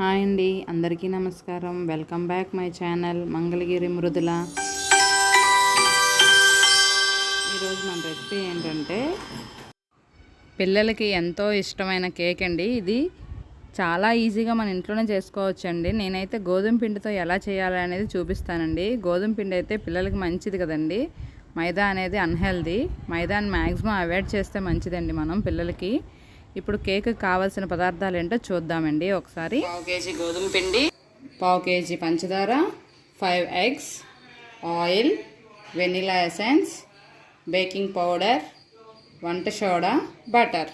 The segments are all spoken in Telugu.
హాయ్ అండి అందరికీ నమస్కారం. Welcome back my channel Mangalagiri Mrudula. ఈరోజు మన రెసిపీ ఏంటంటే పిల్లలకి ఎంతో ఇష్టమైన కేక్ అండి ఇది. చాలా ఈజీగా మన ఇంట్లోనే చేసుకోవచ్చండి. నేనైతే గోధుమ పిండితో ఎలా చేయాలి అనేది చూపిస్తానండి. గోధుమ పిండి అయితే పిల్లలకి మంచిది కదండి. మైదా అనేది అన్హెల్దీ మైదాని మ్యాక్సిమం అవాయిడ్ చేస్తే మంచిదండి మనం పిల్లలకి. ఇప్పుడు కేక్ కావాల్సిన పదార్థాలు ఏంటో చూద్దామండి ఒకసారి. పావు కేజీ గోధుమ పిండి పావు కేజీ పంచదార five eggs oil vanilla essence baking powder వంట సోడా బటర్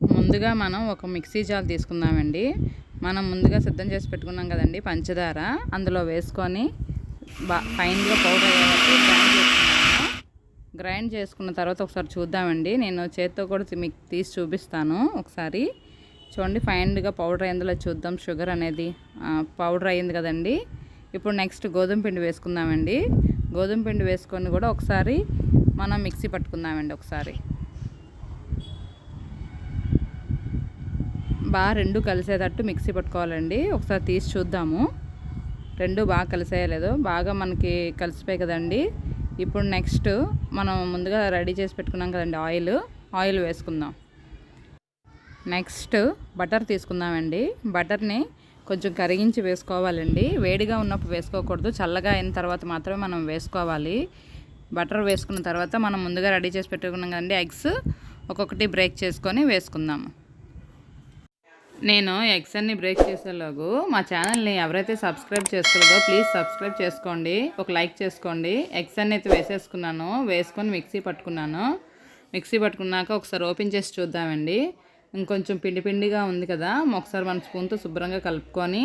ముందుగా మనం ఒక మిక్సీ జార్ తీసుకుందామండి. మనం ముందుగా సిద్ధం చేసి పెట్టుకున్నాం కదండి పంచదార. అందులో వేసుకొని బా ఫైన్గా పౌడర్ గ్రైండ్ చేసుకున్న తర్వాత ఒకసారి చూద్దామండి. నేను చేత్తో కూడా మీకు తీసి చూపిస్తాను ఒకసారి. చూడండి ఫైన్గా పౌడర్ అయిందిలో చూద్దాం. షుగర్ అనేది పౌడర్ అయింది కదండి. ఇప్పుడు నెక్స్ట్ గోధుమ పిండి వేసుకుందామండి. గోధుమ పిండి వేసుకొని కూడా ఒకసారి మనం మిక్సీ పట్టుకుందామండి ఒకసారి. బాగా రెండు కలిసేటట్టు మిక్సీ పట్టుకోవాలండి. ఒకసారి తీసి చూద్దాము. రెండు బాగా కలిసేయలేదు. బాగా మనకి కలిసిపోయి కదండి. ఇప్పుడు నెక్స్ట్ మనం ముందుగా రెడీ చేసి పెట్టుకున్నాం కదండి ఆయిల్. ఆయిల్ వేసుకుందాం. నెక్స్ట్ బటర్ తీసుకుందామండి. బటర్ని కొంచెం కరిగించి వేసుకోవాలండి. వేడిగా ఉన్నప్పుడు వేసుకోకూడదు. చల్లగా అయిన తర్వాత మాత్రమే మనం వేసుకోవాలి. బటర్ వేసుకున్న తర్వాత మనం ముందుగా రెడీ చేసి పెట్టుకున్నాం కదండి. ఎగ్స్ ఒక్కొక్కటి బ్రేక్ చేసుకొని వేసుకుందాము నేను ఎగ్స్ అన్ని బ్రేక్ చేసేలాగు మా ఛానల్ని ఎవరైతే సబ్స్క్రైబ్ చేసుకోలేదో ప్లీజ్ సబ్స్క్రైబ్ చేసుకోండి. ఒక లైక్ చేసుకోండి. ఎగ్స్ అన్ని అయితే వేసేసుకున్నాను. వేసుకొని మిక్సీ పట్టుకున్నాను. మిక్సీ పట్టుకున్నాక ఒకసారి ఓపెన్ చేసి చూద్దామండి. ఇంకొంచెం పిండి పిండిగా ఉంది కదా ఒకసారి మన స్పూన్తో శుభ్రంగా కలుపుకొని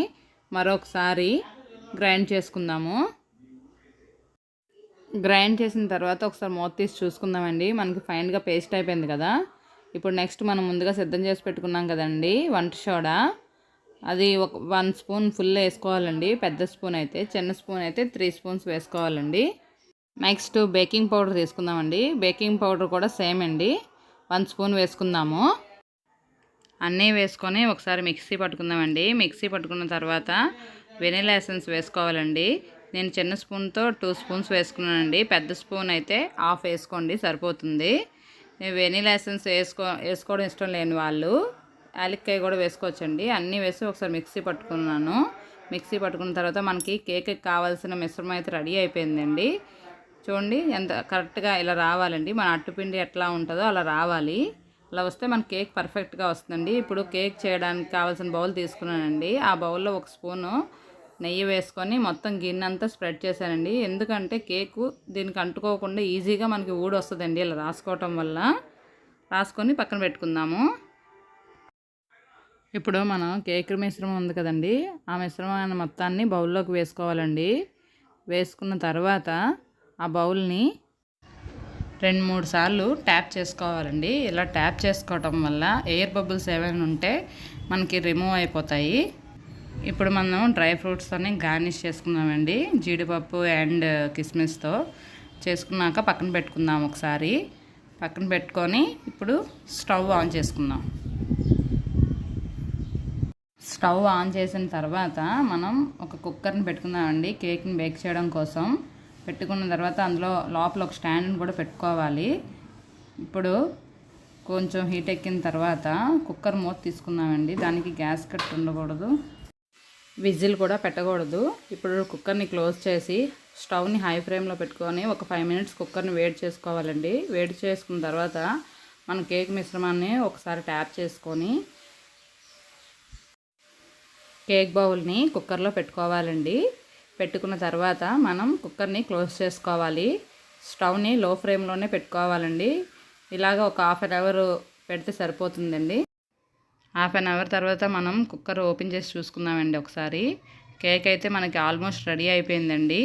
మరొకసారి గ్రైండ్ చేసుకుందాము. గ్రైండ్ చేసిన తర్వాత ఒకసారి మూత తీసి చూసుకుందామండి. మనకి ఫైన్గా పేస్ట్ అయిపోయింది కదా. ఇప్పుడు నెక్స్ట్ మనం ముందుగా సిద్ధం చేసి పెట్టుకున్నాం కదండి వంట సోడా. అది ఒక వన్ స్పూన్ ఫుల్ వేసుకోవాలండి పెద్ద స్పూన్ అయితే చిన్న స్పూన్ అయితే త్రీ స్పూన్స్ వేసుకోవాలండి. నెక్స్ట్ బేకింగ్ పౌడర్ తీసుకుందామండి బేకింగ్ పౌడర్ కూడా సేమ్ అండి వన్ స్పూన్ వేసుకుందాము. అన్నీ వేసుకొని ఒకసారి మిక్సీ పట్టుకుందామండి మిక్సీ పట్టుకున్న తర్వాత వెనీలా ఎసెన్స్ వేసుకోవాలండి. నేను చిన్న స్పూన్తో టూ స్పూన్స్ వేసుకున్నానండి పెద్ద స్పూన్ అయితే హాఫ్ వేసుకోండి సరిపోతుంది. వెనీలా ఎసెన్స్ వేసుకో వేసుకోవడం ఇష్టం లేని వాళ్ళు యాలక్కాయ కూడా వేసుకోవచ్చండి. అన్నీ వేసి ఒకసారి మిక్సీ పట్టుకున్నాను. మిక్సీ పట్టుకున్న తర్వాత మనకి కేక్ కావాల్సిన మిశ్రమం అయితే రెడీ అయిపోయిందండి. చూడండి ఎంత కరెక్ట్గా ఇలా రావాలండి. మన అట్టుపిండి ఎట్లా ఉంటుందో అలా రావాలి. అలా వస్తే మన కేక్ పర్ఫెక్ట్గా వస్తుందండి. ఇప్పుడు కేక్ చేయడానికి కావాల్సిన బౌల్ తీసుకున్నానండి. ఆ బౌల్లో ఒక స్పూను నెయ్యి వేసుకొని మొత్తం గిన్నె అంతా స్ప్రెడ్ చేశానండి. ఎందుకంటే కేకు దీనికి అంటుకోకుండా ఈజీగా మనకి ఊడి వస్తుందండి ఇలా రాసుకోవటం వల్ల. రాసుకొని పక్కన పెట్టుకుందాము. ఇప్పుడు మనం కేక్ మిశ్రమం ఉంది కదండి. ఆ మిశ్రమాన్ని మొత్తాన్ని బౌల్లోకి వేసుకోవాలండి. వేసుకున్న తర్వాత ఆ బౌల్ని రెండు మూడు సార్లు ట్యాప్ చేసుకోవాలండి. ఇలా ట్యాప్ చేసుకోవటం వల్ల ఎయిర్ బబుల్స్ ఏమైనా ఉంటే మనకి రిమూవ్ అయిపోతాయి. ఇప్పుడు మనం డ్రై ఫ్రూట్స్తోనే గార్నిష్ చేసుకుందామండి. జీడిపప్పు అండ్ కిస్మిస్తో చేసుకున్నాక పక్కన పెట్టుకుందాం ఒకసారి. పక్కన పెట్టుకొని ఇప్పుడు స్టవ్ ఆన్ చేసుకుందాం. స్టవ్ ఆన్ చేసిన తర్వాత మనం ఒక కుక్కర్ని పెట్టుకుందామండి. కేక్ని బేక్ చేయడం కోసం. పెట్టుకున్న తర్వాత అందులో లోపల ఒక స్టాండ్ని కూడా పెట్టుకోవాలి. ఇప్పుడు కొంచెం హీట్ ఎక్కిన తర్వాత కుక్కర్ మూత తీసుకుందామండి. దానికి గ్యాస్ కట్ ఉండకూడదు. విజిల్ కూడా పెట్టకూడదు. ఇప్పుడు కుక్కర్ని క్లోజ్ చేసి స్టవ్ని హై ఫ్లేమ్లో పెట్టుకొని ఒక ఫైవ్ మినిట్స్ కుక్కర్ని వేడి చేసుకోవాలండి. వేడి చేసుకున్న తర్వాత మన కేక్ మిశ్రమాన్ని ఒకసారి ట్యాప్ చేసుకొని కేక్ బౌల్ని కుక్కర్లో పెట్టుకోవాలండి. పెట్టుకున్న తర్వాత మనం కుక్కర్ని క్లోజ్ చేసుకోవాలి. స్టవ్ని లో ఫ్లేమ్లోనే పెట్టుకోవాలండి. ఇలాగ ఒక హాఫ్ అన్ అవర్ పెడితే సరిపోతుందండి. హాఫ్ అన్ అవర్ తర్వాత మనం కుక్కర్ ఓపెన్ చేసి చూసుకుందామండి ఒకసారి. కేక్ అయితే మనకి ఆల్మోస్ట్ రెడీ అయిపోయిందండి.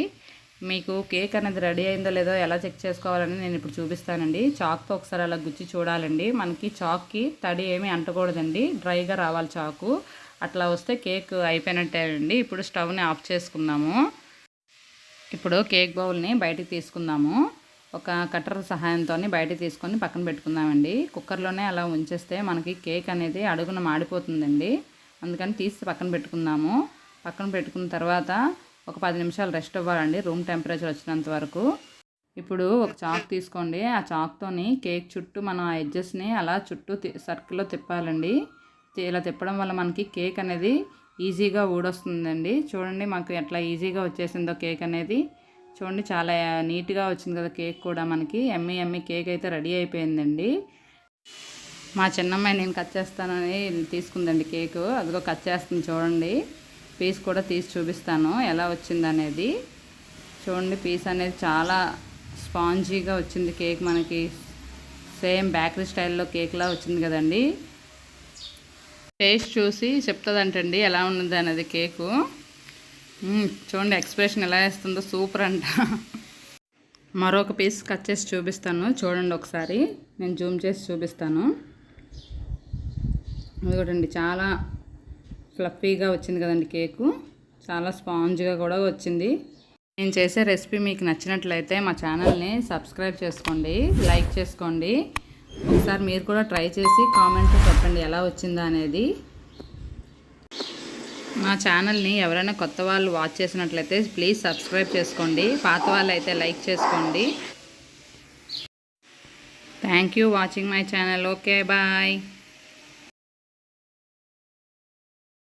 మీకు కేక్ అనేది రెడీ అయిందో లేదో ఎలా చెక్ చేసుకోవాలని నేను ఇప్పుడు చూపిస్తానండి. చాక్తో ఒకసారి అలా గుచ్చి చూడాలండి. మనకి చాక్కి తడి ఏమీ అంటకూడదండి. డ్రైగా రావాలి చాకు. అట్లా వస్తే కేక్ అయిపోయినట్టే అండి. ఇప్పుడు స్టవ్ని ఆఫ్ చేసుకుందాము. ఇప్పుడు కేక్ బౌల్ని బయటికి తీసుకుందాము. ఒక కట్టర్ సహాయంతో బయట తీసుకొని పక్కన పెట్టుకుందామండి. కుక్కర్లోనే అలా ఉంచేస్తే మనకి కేక్ అనేది అడుగున మాడిపోతుందండి. అందుకని తీసి పక్కన పెట్టుకుందాము. పక్కన పెట్టుకున్న తర్వాత ఒక పది నిమిషాలు రెస్ట్ ఇవ్వాలండి. రూమ్ టెంపరేచర్ వచ్చినంత వరకు. ఇప్పుడు ఒక చాక్ తీసుకోండి. ఆ చాక్తోని కేక్ చుట్టూ మనం ఆ ఎడ్జెస్ని అలా చుట్టూ సర్కిల్లో తిప్పాలండి. ఇలా తిప్పడం వల్ల మనకి కేక్ అనేది ఈజీగా ఊడొస్తుందండి. చూడండి మాకు ఎట్లా ఈజీగా వచ్చేసిందో కేక్ అనేది. చూడండి చాలా నీట్గా వచ్చింది కదా కేక్ కూడా మనకి. ఎమ్మి ఎమ్మి కేక్ అయితే రెడీ అయిపోయిందండి. మా చిన్నమ్మాయి నేను కట్ చేస్తానని తీసుకుందండి కేకు. అదిగో కట్ చేస్తుంది చూడండి. పీస్ కూడా తీసి చూపిస్తాను ఎలా వచ్చింది అనేది. చూడండి పీస్ అనేది చాలా స్పాంజీగా వచ్చింది కేక్ మనకి. సేమ్ బేకరీ స్టైల్లో కేక్లా వచ్చింది కదండి. టేస్ట్ చూసి చెప్తుందంటండి ఎలా ఉన్నది అనేది కేకు. చూడండి ఎక్స్ప్రెషన్ ఎలా వేస్తుందో సూపర్ అంట. మరొక పీస్ కట్ చేసి చూపిస్తాను. చూడండి ఒకసారి. నేను జూమ్ చేసి చూపిస్తాను. చూడండి చాలా ఫ్లఫీగా వచ్చింది కదండి కేకు. చాలా స్పాంజ్గా కూడా వచ్చింది. నేను చేసే రెసిపీ మీకు నచ్చినట్లయితే మా ఛానల్ని సబ్స్క్రైబ్ చేసుకోండి లైక్ చేసుకోండి. ఒకసారి మీరు కూడా ట్రై చేసి కామెంట్ చెప్పండి ఎలా వచ్చిందా అనేది. మా ఛానల్ని ఎవరైనా కొత్త వాళ్ళు వాచ్ చేసినట్లయితే ప్లీజ్ సబ్స్క్రైబ్ చేసుకోండి. పాత వాళ్ళు అయితే లైక్ చేసుకోండి. Thank you watching my channel okay bye